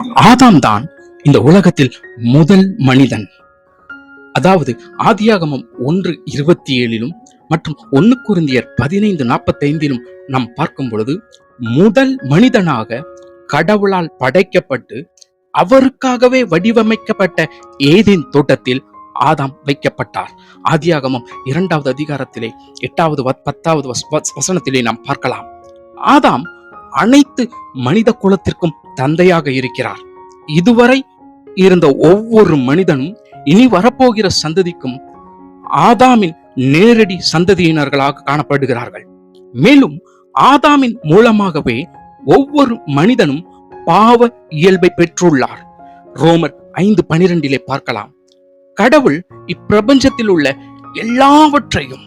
ஆதாம் தான் இந்த உலகத்தில் முதல் மனிதன். அதாவது ஆதியாகமம் ஒன்று இருபத்தி ஏழிலும் மற்றும் ஒன்னு குருந்தியர் பதினைந்து நாற்பத்தைந்திலும் நாம் பார்க்கும் பொழுது முதல் மனிதனாக கடவுளால் படைக்கப்பட்டு அவருக்காகவே வடிவமைக்கப்பட்ட ஏதேன் தோட்டத்தில் ஆதாம் வைக்கப்பட்டார். ஆதியாகமம் இரண்டாவது அதிகாரத்திலே எட்டாவது பத்தாவது வசனத்திலே நாம் பார்க்கலாம். ஆதாம் அனைத்து மனித குலத்திற்கும் தந்தையாக இருக்கிறார். இதுவரை இருந்த ஒவ்வொரு மனிதனும் இனி வரப்போகிற சந்ததிக்கும் ஆதாமின் நேரடி சந்ததியினர்களாக காணப்படுகிறார்கள். மேலும் ஆதாமின் மூலமாகவே ஒவ்வொரு மனிதனும் பாவ இயல்பை பெற்றுள்ளார். ரோமர் ஐந்து பனிரெண்டிலே பார்க்கலாம். கடவுள் இப்பிரபஞ்சத்தில் உள்ள எல்லாவற்றையும்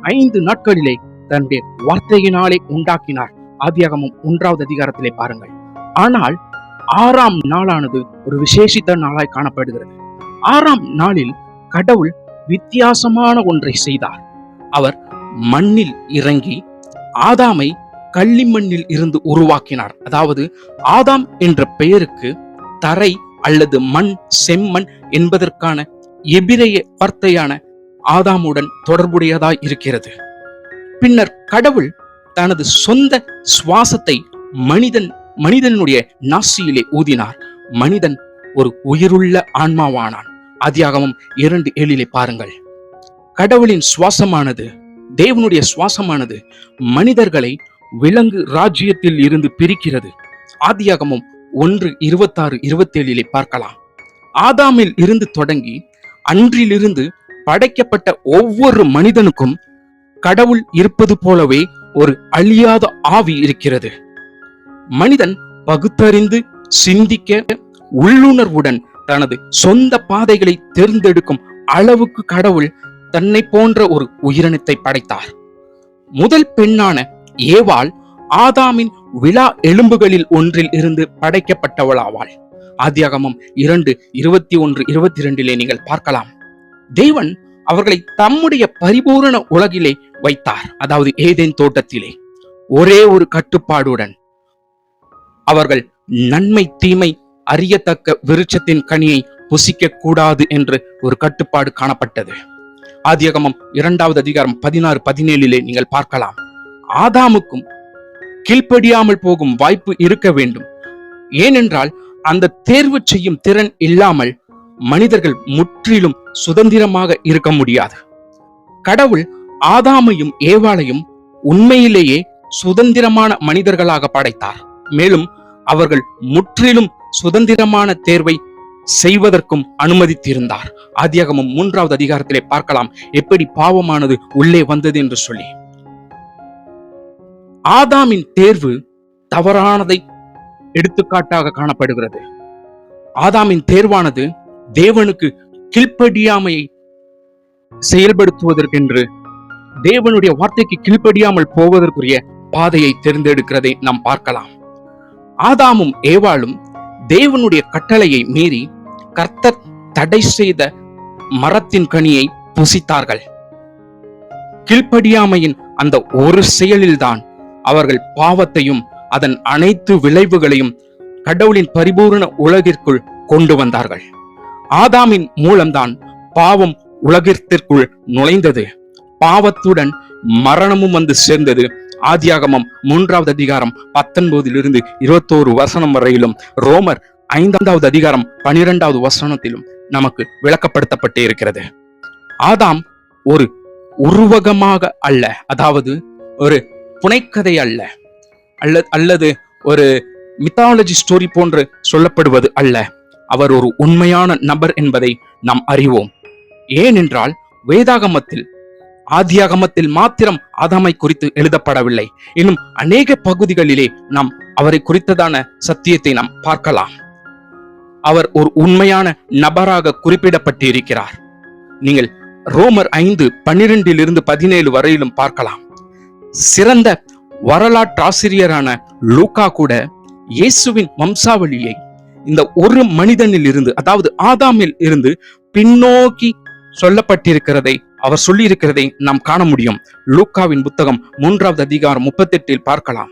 ஐந்து நாட்களிலே தன்னுடைய வார்த்தையினாலே உண்டாக்கினார். ஆதியாகமும் ஒன்றாவது அதிகாரத்திலே பாருங்கள். ஆனால் ஆறாம் நாளானது ஒரு விசேஷித்த நாளாய் காணப்படுகிறது. ஆறாம் நாளில் கடவுள் வித்தியாசமான ஒன்றை செய்தார். அவர் மண்ணில் இறங்கி ஆதாமை களிமண்ணில் இருந்து உருவாக்கினார். அதாவது ஆதாம் என்ற பெயருக்கு தரை அல்லது மண் செம்மண் என்பதற்கான எபிரைய வார்த்தையான ஆதாமுடன் தொடர்புடையதாய் இருக்கிறது. பின்னர் கடவுள் தனது சொந்த சுவாசத்தை மனிதன் மனிதனுடைய நாசியிலே ஊதினார். மனிதன் ஒரு உயிருள்ள ஆன்மாவானான். ஆதியாகமம் இரண்டு ஏழிலே பாருங்கள். கடவுளின் சுவாசமானது தேவனுடைய சுவாசமானது மனிதர்களை விலங்கு ராஜ்யத்தில் இருந்து பிரிக்கிறது. ஆதியாகமும் ஒன்று இருபத்தாறு இருபத்தேழிலே பார்க்கலாம். ஆதாமில் இருந்து தொடங்கி அன்றிலிருந்து படைக்கப்பட்ட ஒவ்வொரு மனிதனுக்கும் கடவுள் இருப்பது போலவே ஒரு அழியாத ஆவி இருக்கிறது. மனிதன் பகுத்தறிந்து சிந்திக்க உள்ளுணர்வுடன் தனது சொந்த பாதைகளை தேர்ந்தெடுக்கும் அளவுக்கு கடவுள் தன்னை போன்ற ஒரு உயிரினத்தை படைத்தார். முதல் பெண்ணான ஏவாள் ஆதாமின் விழா எலும்புகளில் ஒன்றில் இருந்து படைக்கப்பட்டவளாவாள். ஆதியாகமம் இரண்டு இருபத்தி ஒன்று இருபத்தி இரண்டிலே நீங்கள் பார்க்கலாம். தேவன் அவர்களை தம்முடைய பரிபூரண உலகிலே வைத்தார். அதாவது ஏதேன் தோட்டத்திலே. ஒரே ஒரு கட்டுப்பாடுடன் அவர்கள் நன்மை தீமை அறியத்தக்க விருட்சத்தின் கனியை புசிக்க கூடாது என்று ஒரு கட்டுப்பாடு காணப்பட்டது. ஆதியகமம் இரண்டாவது அதிகாரம் பதினாறு பதினேழிலே நீங்கள் பார்க்கலாம். ஆதாமுக்கும் கீழ்ப்படியாமல் போகும் வாய்ப்பு இருக்க வேண்டும். ஏனென்றால் அந்த தேர்வு செய்யும் திறன் இல்லாமல் மனிதர்கள் முற்றிலும் சுதந்திரமாக இருக்க முடியாது. கடவுள் ஆதாமையும் ஏவாளையும் உண்மையிலேயே சுதந்திரமான மனிதர்களாக படைத்தார். மேலும் அவர்கள் முற்றிலும் சுதந்திரமான தேர்வை செய்வதற்கும் அனுமதித்திருந்தார். ஆதியாகமம் மூன்றாவது அதிகாரத்திலே பார்க்கலாம். எப்படி பாவமானது உள்ளே வந்தது என்று சொல்லி. ஆதாமின் தேர்வு தவறானதை எடுத்துக்காட்டாக காணப்படுகிறது. ஆதாமின் தேர்வானது தேவனுக்கு கீழ்ப்படியாமையை செயல்படுத்துவதற்கென்று தேவனுடைய வார்த்தைக்கு கீழ்ப்படியாமல் போவதற்குரிய பாதையை தேர்ந்தெடுக்கிறதை நாம் பார்க்கலாம். ஆதாமும் ஏவாளும் தேவனுடைய கட்டளையை மீறி கர்த்தர் தடை செய்த மரத்தின் கனியை புசித்தார்கள். கீழ்ப்படியாமையின் அந்த ஒரு செயலில்தான் அவர்கள் பாவத்தையும் அதன் அனைத்து விளைவுகளையும் கடவுளின் பரிபூர்ண உலகிற்குள் கொண்டு வந்தார்கள். ஆதாமின் மூலம்தான் பாவம் உலகத்திற்குள் நுழைந்தது. பாவத்துடன் மரணமும் வந்து சேர்ந்தது. ஆதியாகமம் மூன்றாவது அதிகாரம் பத்தொன்பதிலிருந்து இருபத்தோரு வசனம் வரையிலும் ரோமர் ஐந்தாவது அதிகாரம் பனிரெண்டாவது வசனத்திலும் நமக்கு விளக்கப்படுத்தப்பட்டு இருக்கிறது ஆதாம் ஒரு உருவகமாக அல்ல அதாவது ஒரு புனைக்கதை அல்ல அல்ல அல்லது ஒரு மித்தாலஜி ஸ்டோரி போன்று சொல்லப்படுவது அல்ல. அவர் ஒரு உண்மையான நபர் என்பதை நாம் அறிவோம். ஏனென்றால் வேதாகமத்தில் ஆதியாகமத்தில் மாத்திரம் ஆதாமை குறித்து எழுதப்படவில்லை. இன்னும் அநேக பகுதிகளிலே நாம் அவரை குறித்ததான சத்தியத்தை நாம் பார்க்கலாம். அவர் ஒரு உண்மையான நபராக குறிப்பிடப்பட்டு இருக்கிறார் நீங்கள் ரோமர் ஐந்து பன்னிரெண்டிலிருந்து பதினேழு வரையிலும் பார்க்கலாம். சிறந்த வரலாற்றாசிரியரான லூக்கா கூட இயேசுவின் வம்சாவளியை இந்த ஒரு மனிதனில் இருந்து அதாவது ஆதாமில் இருந்து பின்னோக்கி சொல்லப்பட்டிருக்கிறதை அவர் சொல்லியிருக்கிறதை நாம் காண முடியும். லூக்காவின் புத்தகம் மூன்றாவது அதிகாரம் முப்பத்தெட்டில் பார்க்கலாம்.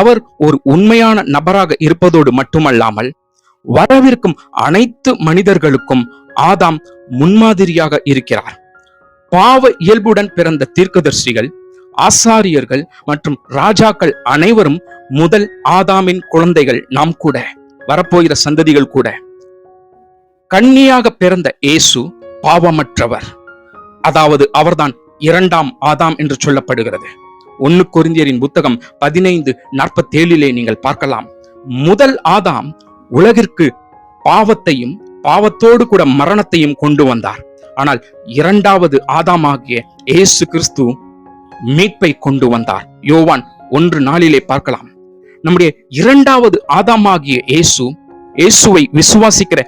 அவர் ஒரு உண்மையான நபராக இருப்பதோடு மட்டுமல்லாமல் வரவிருக்கும் அனைத்து மனிதர்களுக்கும் ஆதாம் முன்மாதிரியாக இருக்கிறார். பாவ இயல்புடன் பிறந்த தீர்க்கதர்சிகள் ஆசாரியர்கள் மற்றும் ராஜாக்கள் அனைவரும் முதல் ஆதாமின் குழந்தைகள் நாம் கூட வரப்போகிற சந்ததிகள் கூட. கண்ணியாக பிறந்த இயேசு பாவமற்றவர். அதாவது அவர்தான் இரண்டாம் ஆதாம் என்று சொல்லப்படுகிறது. ஒன்னு குறிந்தியரின் புத்தகம் பதினைந்து நாற்பத்தி ஏழிலே நீங்கள் பார்க்கலாம். முதல் ஆதாம் உலகிற்கு பாவத்தையும் பாவத்தோடு கூட மரணத்தையும் கொண்டு வந்தார். ஆனால் இரண்டாவது ஆதாமாகிய இயேசு கிறிஸ்து மீட்பை கொண்டு வந்தார். யோவான் ஒன்று நாளிலே பார்க்கலாம். நம்முடைய இரண்டாவது ஆதாமாகிய இயேசு இயேசுவை விசுவாசிக்கிற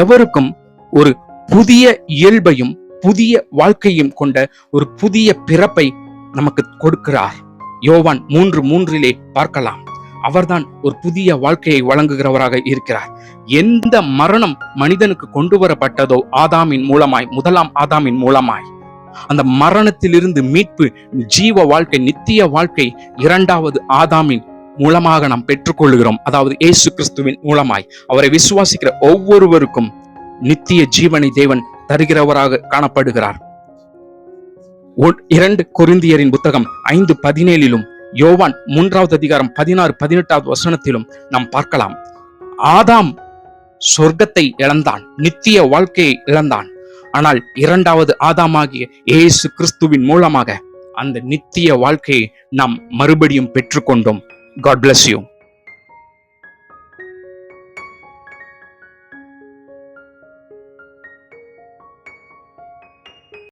எவருக்கும் ஒரு புதிய இயல்பையும் புதிய வாழ்க்கையும் கொண்ட ஒரு புதிய பிறப்பை நமக்கு கொடுக்கிறார். யோவான் மூன்று மூன்றிலே பார்க்கலாம். அவர்தான் ஒரு புதிய வாழ்க்கையை வழங்குகிறவராக இருக்கிறார். எந்த மரணம் மனிதனுக்கு கொண்டு வரப்பட்டதோ ஆதாமின் மூலமாய் முதலாம் ஆதாமின் மூலமாய். அந்த மரணத்திலிருந்து மீட்பு ஜீவ வாழ்க்கை நித்திய வாழ்க்கை இரண்டாவது ஆதாமின் மூலமாக நாம் பெற்றுக்கொள்கிறோம் அதாவது இயேசு கிறிஸ்துவின் மூலமாய். அவரை விசுவாசிக்கிற ஒவ்வொருவருக்கும் நித்திய ஜீவனை தேவன் தருகிறவராக காணப்படுகிறார். இரண்டு கொரிந்தியரின் புத்தகம் ஐந்து பதினேழிலும் யோவான் மூன்றாவது அதிகாரம் பதினாறு பதினெட்டாவது வசனத்திலும் நாம் பார்க்கலாம். ஆதாம் சொர்க்கத்தை இழந்தான் நித்திய வாழ்க்கையை இழந்தான். ஆனால் இரண்டாவது ஆதாமாகிய இயேசு கிறிஸ்துவின் மூலமாக அந்த நித்திய வாழ்க்கையை நாம் மறுபடியும் பெற்றுக்கொண்டோம். God bless you